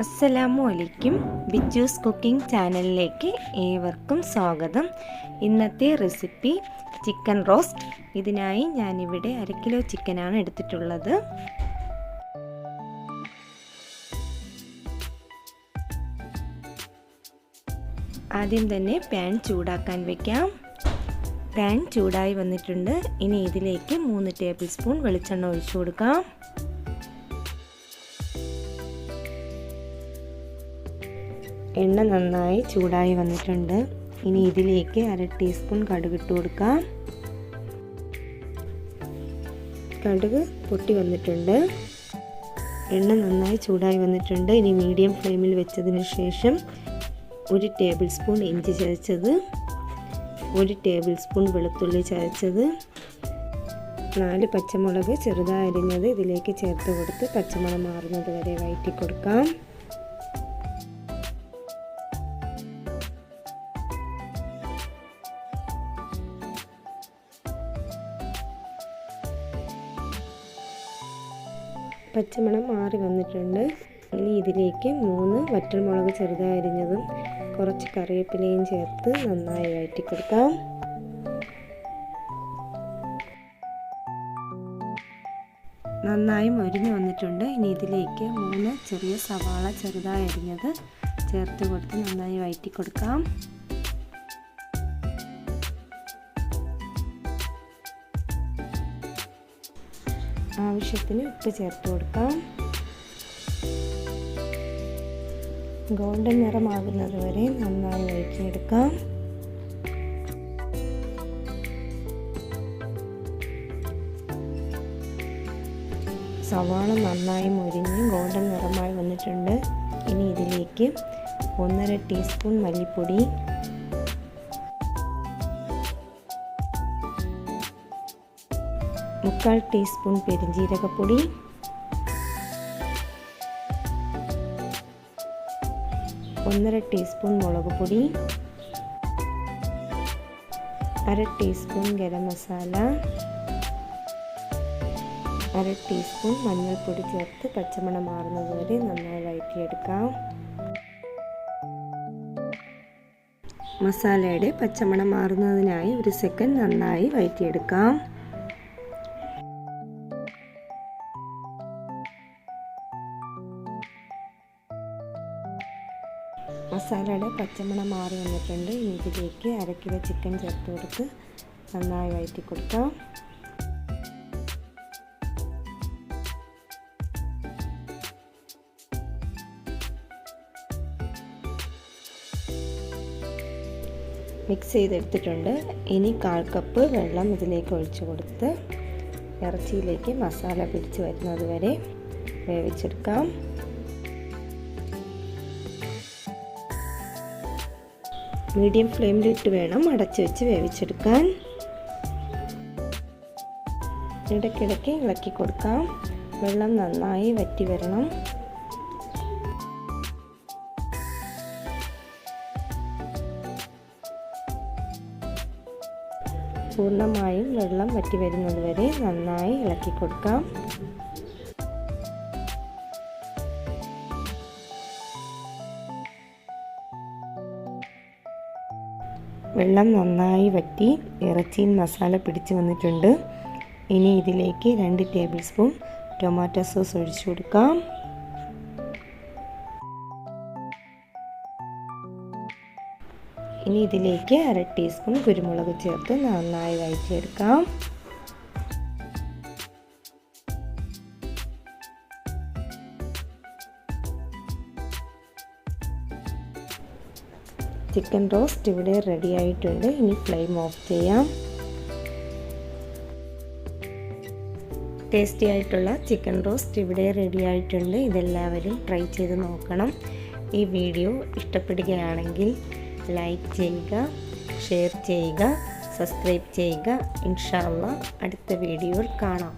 അസ്സലാമു അലൈക്കും. ബിജൂസ് കുക്കിംഗ് ചാനലിലേക്ക് ഏവർക്കും സ്വാഗതം. ഇന്നത്തെ റെസിപ്പി ചിക്കൻ റോസ്റ്റ്. ഇതിനായി ഞാനിവിടെ അര കിലോ ചിക്കനാണ് എടുത്തിട്ടുള്ളത്. ആദ്യം തന്നെ പാൻ ചൂടാക്കാൻ വെക്കാം. പാൻ ചൂടായി വന്നിട്ടുണ്ട്. ഇനി ഇതിലേക്ക് മൂന്ന് ടേബിൾ സ്പൂൺ വെളിച്ചെണ്ണ ഒഴിച്ചു കൊടുക്കാം. എണ്ണ നന്നായി ചൂടായി വന്നിട്ടുണ്ട്. ഇനി ഇതിലേക്ക് അര ടീസ്പൂൺ കടുക് ഇട്ട് കൊടുക്കാം. കടുക് പൊട്ടി വന്നിട്ടുണ്ട്. എണ്ണ നന്നായി ചൂടായി വന്നിട്ടുണ്ട്. ഇനി മീഡിയം ഫ്ലെയിമിൽ വെച്ചതിന് ശേഷം ഒരു ടേബിൾ സ്പൂൺ ഇഞ്ചി ചതച്ചത് ഒരു ടേബിൾ സ്പൂൺ വെളുത്തുള്ളി ചതച്ചത് നാല് പച്ചമുളക് ചെറുതായി അരിഞ്ഞത് ഇതിലേക്ക് ചേർത്ത് കൊടുത്ത് പച്ചമുളക് മാറുന്നത് വരെ വഴറ്റി കൊടുക്കാം. പച്ചമണം മാറി വന്നിട്ടുണ്ട്. ഇനി ഇതിലേക്ക് മൂന്ന് വറ്റൽമുളക് ചെറുതായി അരിഞ്ഞതും കുറച്ച് കറിവേപ്പിലയും ചേർത്ത് നന്നായി വഴറ്റി കൊടുക്കാം. നന്നായി മൊരിഞ്ഞു വന്നിട്ടുണ്ട്. ഇനി ഇതിലേക്ക് മൂന്ന് ചെറിയ സവാള ചെറുതായി അരിഞ്ഞത് ചേർത്ത് കൊടുത്ത് നന്നായി വഴറ്റി കൊടുക്കാം. ആവശ്യത്തിന് ഉപ്പ് ചേർത്ത് കൊടുക്കാം. ഗോൾഡൻ നിറമാകുന്നത് വരെ നന്നായി വഴറ്റിയെടുക്കാം. സവാള നന്നായി മുരിഞ്ഞ് ഗോൾഡൻ നിറമായി വന്നിട്ടുണ്ട്. ഇനി ഇതിലേക്ക് ഒന്നര ടീസ്പൂൺ മല്ലിപ്പൊടി മുക്കാൽ ടീസ്പൂൺ പെരിഞ്ജീരകപ്പൊടി ഒന്നര ടീസ്പൂൺ മുളക് പൊടി. അര ടീസ്പൂൺ ഗരം മസാല. അര ടീസ്പൂൺ മഞ്ഞൾപ്പൊടി ചേർത്ത് പച്ചമണം മാറുന്നത് വരെ നന്നായി വഴറ്റിയെടുക്കാം. മസാലയുടെ പച്ചമണം മാറുന്നതിനായി ഒരു സെക്കൻഡ് നന്നായി വഴറ്റിയെടുക്കാം. മസാലയുടെ പച്ചമണം മാറി വന്നിട്ടുണ്ട്. ഇനി ഇതിലേക്ക് അര കിലോ ചിക്കൻ ചേർത്ത് കൊടുത്ത് നന്നായി വഴറ്റി കൊടുക്കാം. മിക്സ് ചെയ്തെടുത്തിട്ടുണ്ട്. ഇനി കാൽ കപ്പ് വെള്ളം ഇതിലേക്ക് ഒഴിച്ചു കൊടുത്ത് ഇറച്ചിയിലേക്ക് മസാല പിടിച്ച് വരുന്നത് വരെ വേവിച്ചെടുക്കാം. മീഡിയം ഫ്ലെയിമിലിട്ട് വേണം അടച്ചു വെച്ച് വേവിച്ചെടുക്കാൻ. ഇടയ്ക്കിടയ്ക്ക് ഇളക്കി കൊടുക്കാം. വെള്ളം നന്നായി വറ്റി വരണം. പൂർണമായും വെള്ളം വറ്റി വരുന്നത് വരെ നന്നായി ഇളക്കി കൊടുക്കാം. വെള്ളം നന്നായി വറ്റി ഇറച്ചിയിൽ മസാല പിടിച്ചു വന്നിട്ടുണ്ട്. ഇനി ഇതിലേക്ക് രണ്ട് ടേബിൾ സ്പൂൺ ടൊമാറ്റോ സോസ് ഒഴിച്ചു കൊടുക്കാം. ഇനി ഇതിലേക്ക് അര ടീസ്പൂൺ കുരുമുളക് ചേർത്ത് നന്നായി വഴറ്റിയെടുക്കാം. ചിക്കൻ റോസ്റ്റ് ഇവിടെ റെഡി ആയിട്ടുണ്ട്. ഇനി ഫ്ലെയിം ഓഫ് ചെയ്യാം. ടേസ്റ്റി ആയിട്ടുള്ള ചിക്കൻ റോസ്റ്റ് ഇവിടെ റെഡി ആയിട്ടുണ്ട്. ഇതെല്ലാവരും ട്രൈ ചെയ്ത് നോക്കണം. ഈ വീഡിയോ ഇഷ്ടപ്പെടുകയാണെങ്കിൽ ലൈക്ക് ചെയ്യുക ഷെയർ ചെയ്യുക സബ്സ്ക്രൈബ് ചെയ്യുക. ഇൻഷാല്ല അടുത്ത വീഡിയോയിൽ കാണാം.